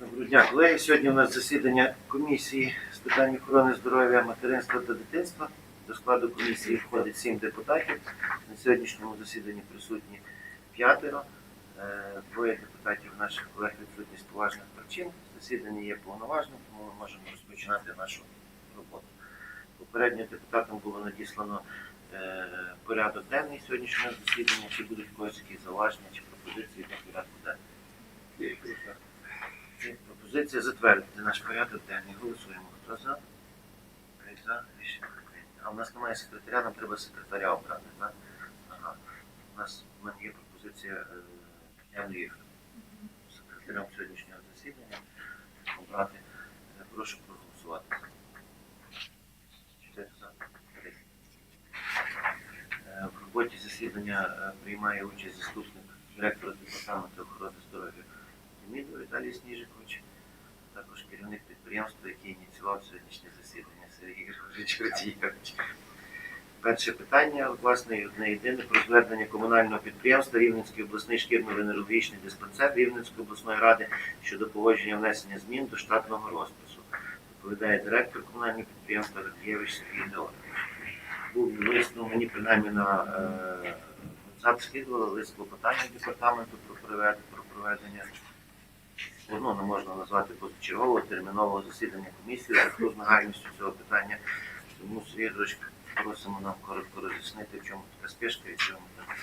Доброго дня, колеги. Сьогодні у нас засідання комісії з питань охорони здоров'я, материнства та дитинства. До складу комісії входить сім депутатів. На сьогоднішньому засіданні присутні п'ятеро. Е, Двоє депутатів наших колег відсутні з поважних причин. Засідання є повноважним, тому ми можемо розпочинати нашу роботу. Попередньо депутатам було надіслано е, порядок денний сьогоднішнього засідання. Чи будуть когось якісь зауваження чи пропозиції до порядку денного? Пропозиція затвердити наш порядок денний. Голосуємо. Хто за? Три за. Рішення прийнято. А в нас немає секретаря, нам треба секретаря обрати, так? Ага. У нас в мене є пропозиція е, Тетяни Ігорівни. Секретарем сьогоднішнього засідання обрати. Е, Прошу проголосувати. Чотири за. Е, В роботі засідання е, приймає участь заступник директора департаменту охорони Віталій Сніжикович, також керівник підприємства, який ініціював сьогоднішнє засідання Сергій Григорович Радієвич. Перше питання, власне, одне єдине про звернення комунального підприємства Рівненський обласний шкірно-венерологічний диспансер Рівненської обласної ради щодо погодження внесення змін до штатного розпису. Доповідає директор комунального підприємства Радієвич Сергій Георгійович. Був ну, мені принаймні на е, WhatsApp скидували лист клопотання департаменту про проведення, проведення ну, не можна назвати позачергового термінового засідання комісії зв'язку з нагальністю цього питання. Тому Сергій просимо нам коротко роз'яснити, в чому така спешка і чому так.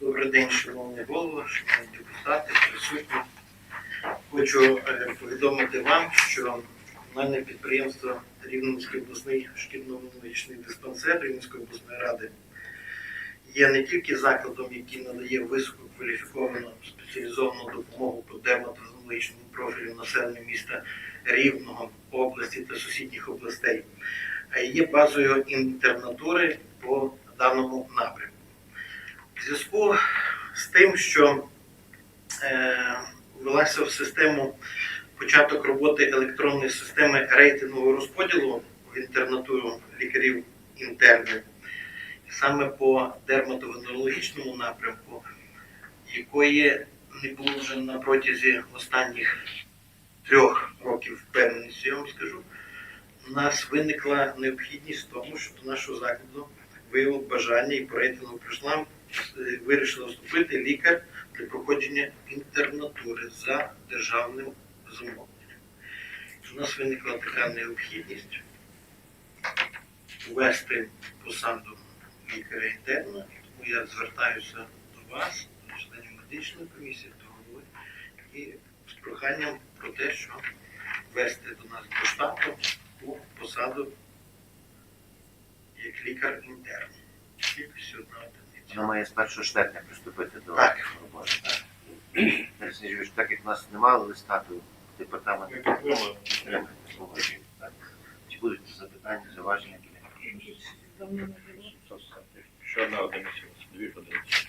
Добрий день, шановні голови, шановні депутати, присутні. Хочу е, повідомити вам, що комунальне підприємство Рівненський обласний шкільно-медичний диспансер Рівненської обласної ради є не тільки закладом, який надає висококваліфіковану спеціалізовану допомогу по дерматологічному профілю населення міста Рівного, області та сусідніх областей, а є базою інтернатури по даному напрямку. В зв'язку з тим, що е, ввелася в систему початок роботи електронної системи рейтингового розподілу в інтернатуру лікарів інтернів, саме по дерматовенерологічному напрямку, якої не було вже на протязі останніх трьох років впевненості, я вам скажу, у нас виникла необхідність в тому, що до нашого закладу виявив бажання і по рейтингу прийшла е, вирішила вступити лікар для проходження інтернатури за державним замовленням. У нас виникла така необхідність ввести посаду лікаря інтерна, тому я звертаюся до вас, до членів медичної комісії, до голови, і з проханням про те, що ввести до нас до штату таку посаду як лікар інтерн. Кількістю одна одиниця. Вона має з 1 червня приступити до Так. роботи. Так. Так як в нас немає листа, то департамент підтримує Чи будуть запитання, зауваження? Ще одна одиниця, дві одиниці.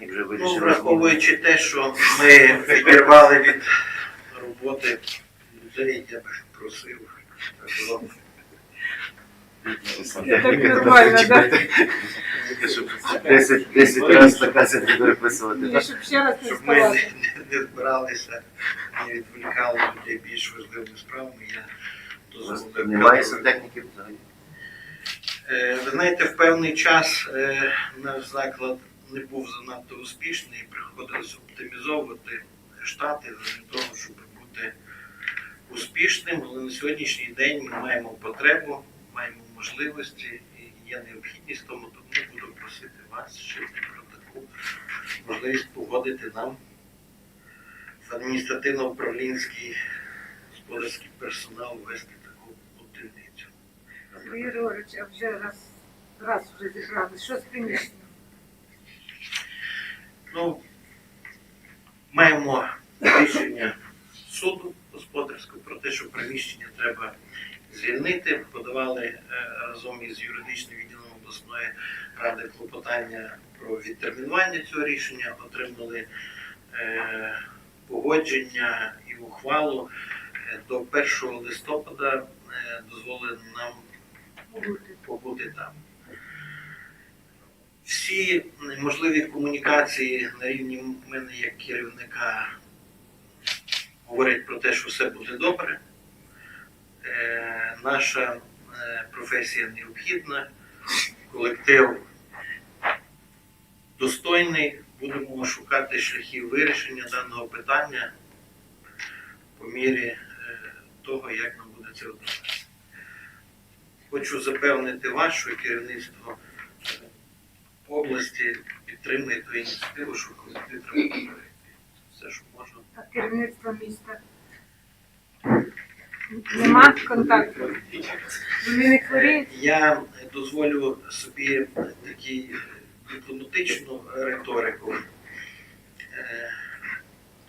Вже Ну, враховуючи те, що ми відірвали від роботи людей, я б просив. щоб Так нормально, да? Щоб 10, 10 разів накази не переписувати. Ні, щоб ще раз не Щоб ми не, збиралися, не відволікали людей більш важливими справами. Я дозволив. Немає сантехніків взагалі. Е, Ви знаєте, в певний час е, наш заклад не був занадто успішний приходилось оптимізовувати штати для того, щоб бути успішним. Але на сьогоднішній день ми маємо потребу, маємо можливості і є необхідність, тому тому буду просити вас ще про таку можливість погодити нам в адміністративно-управлінський господарський персонал ввести таку одиницю. Григорович, а вже раз, раз вже зіграли. Що з приміщенням? Ну, маємо рішення суду господарського про те, що приміщення треба звільнити. Подавали е, разом із юридичним відділом обласної ради клопотання про відтермінування цього рішення, отримали е, погодження і ухвалу Е, до 1 листопада е, дозволено нам Побути. там. Всі можливі комунікації на рівні мене як керівника говорять про те, що все буде добре. Е, Наша е, професія необхідна, колектив достойний. Будемо шукати шляхи вирішення даного питання по мірі е, того, як нам буде це вдаватися. Хочу запевнити вас, що керівництво е, області підтримує ту ініціативу, що треба попередити. Все, що можна. А керівництво міста. Нема контакту. Вони не хворіють. Я е, дозволю собі е, таку дипломатичну риторику.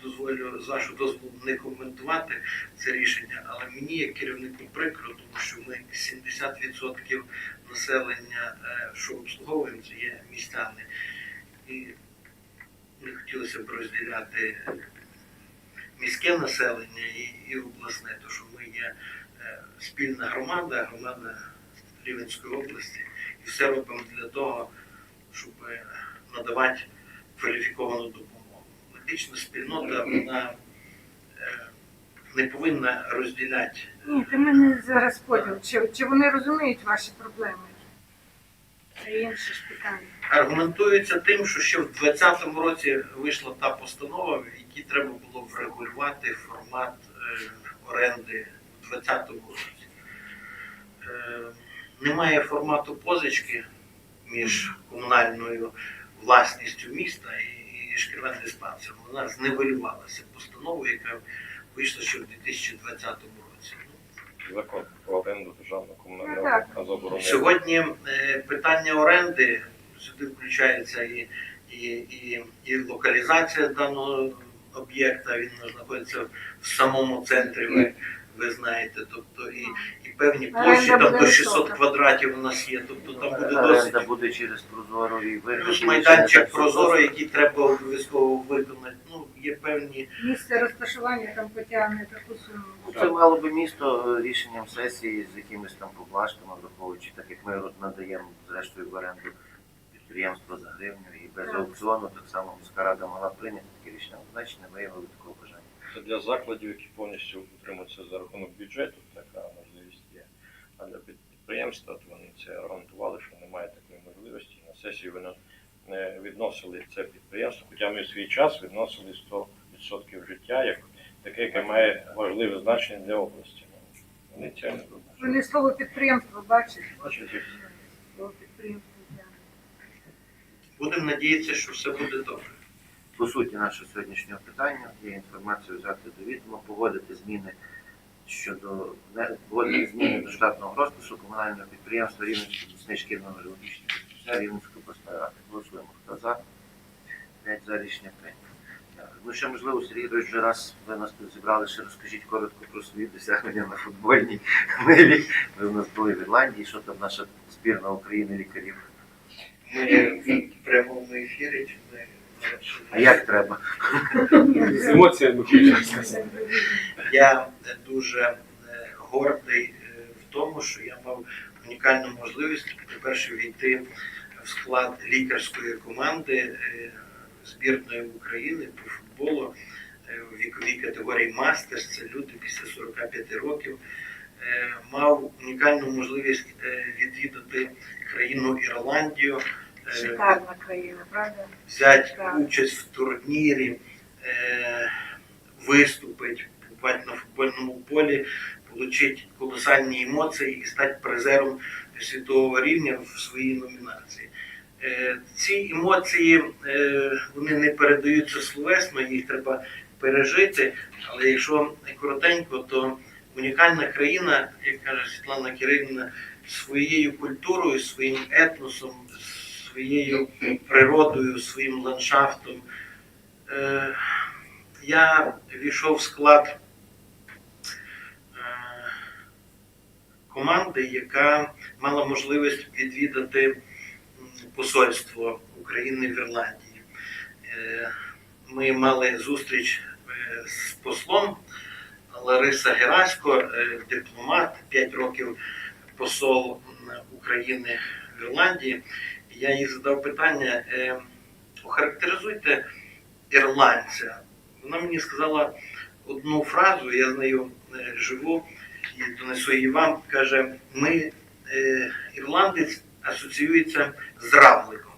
Дозволю з вашого дозволу не коментувати це рішення, але мені як керівнику прикро, тому що ми 70% населення, е, що обслуговуємо, це є містяни. І не хотілося б розділяти міське населення і, і обласне, тому що ми є е, спільна громада, громада Рівненської області, і все робимо для того, щоб надавати кваліфіковану допомогу. Медична спільнота вона е, не повинна розділяти. Ні, ти мене зараз поділ. Чи, чи вони розуміють ваші проблеми? Це інше ж питання. Аргументується тим, що ще в 2020 році вийшла та постанова, в якій треба було врегулювати формат е, оренди в 2020 році. Е, немає формату позички між комунальною власністю міста і, і шкільним диспансером. Вона зневелювалася постановою, яка вийшла ще в 2020 році. Ну, Закон про оренду державного Ну, комунального так. а забороняє. Сьогодні е, питання оренди сюди включається і, і, і, і локалізація даного об'єкта. Він знаходиться в самому центрі. Ви, знаєте, тобто і, і певні площі там до 600 квадратів у нас є. Тобто там буде досить Оренда буде через прозоро і плюс майданчик прозоро, який треба обов'язково виконати. Ну є певні Місце розташування там потягне таку суму. Це мало би місто е, рішенням сесії з якимись там поблажками, враховуючи, так як ми от надаємо зрештою в оренду підприємство за гривню і без аукціону, так само міська рада могла прийняти таке рішення. Значить, не виявили такого. Це для закладів, які повністю утримуються за рахунок бюджету, така можливість є. А для підприємства, то вони це гарантували, що немає такої можливості. На сесії вони не відносили це підприємство, хоча ми в свій час відносили 100% життя як таке, яке має важливе значення для області. Вони це не роблять. Вони слово підприємство бачать. Бачите, Слово підприємство. тягне. будемо надіятися, що все буде добре. По суті, нашого сьогоднішнього питання є інформацію взяти до відома, погодити зміни щодо не- погодити зміни до штатного розпису комунального підприємства Рівненської шкільно-металургічної госпіталі Рівненської обласної ради. Голосуємо. Хто за? П'ять за рішення прийнято. Ну ще можливо, Сергій Ігорович, вже раз ви нас тут зібрали, ще розкажіть коротко про свої досягнення на футбольній ниві. Ви в нас були в Ірландії, що там наша збірна України лікарів. Ми в прямому ефірі чи ми А як треба? З емоціями включаємося. Я дуже е, гордий е, в тому, що я мав унікальну можливість, по-перше, війти в склад лікарської команди е, збірної України по футболу е, у віковій категорії Мастерс. Це люди після 45 років. Е, Мав унікальну можливість е, відвідати країну Ірландію. Шикарна країна, правда? взяти Так. участь в турнірі, е, виступити, побувати на футбольному полі, отримати колосальні емоції і стати призером світового рівня в своїй номінації. Е, ці емоції е, вони не передаються словесно, їх треба пережити. Але якщо коротенько, то унікальна країна, як каже Світлана Кирилівна, своєю культурою, своїм етносом, своєю природою, своїм ландшафтом. Е, я війшов в склад е, команди, яка мала можливість відвідати посольство України в Ірландії. Е, Ми мали зустріч з послом Лариса Герасько, дипломат, 5 років посол України в Ірландії. Я їй задав питання, е, охарактеризуйте ірландця. Вона мені сказала одну фразу, я з нею е, живу і донесу її вам. Каже, ми е, ірландець асоціюється з равликом.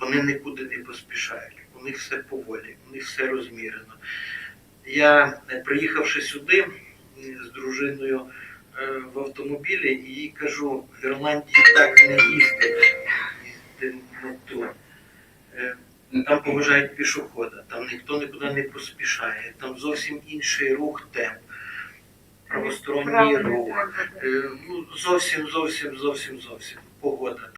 Вони нікуди не поспішають. У них все поволі, у них все розмірено. Я, е, приїхавши сюди з дружиною е, в автомобілі, їй кажу, в Ірландії так не їздять. Не. Е, Там поважають пішохода, там ніхто нікуди не поспішає, там зовсім інший рух темп, правосторонній рух. Е, Ну, зовсім, зовсім, зовсім, зовсім. Погода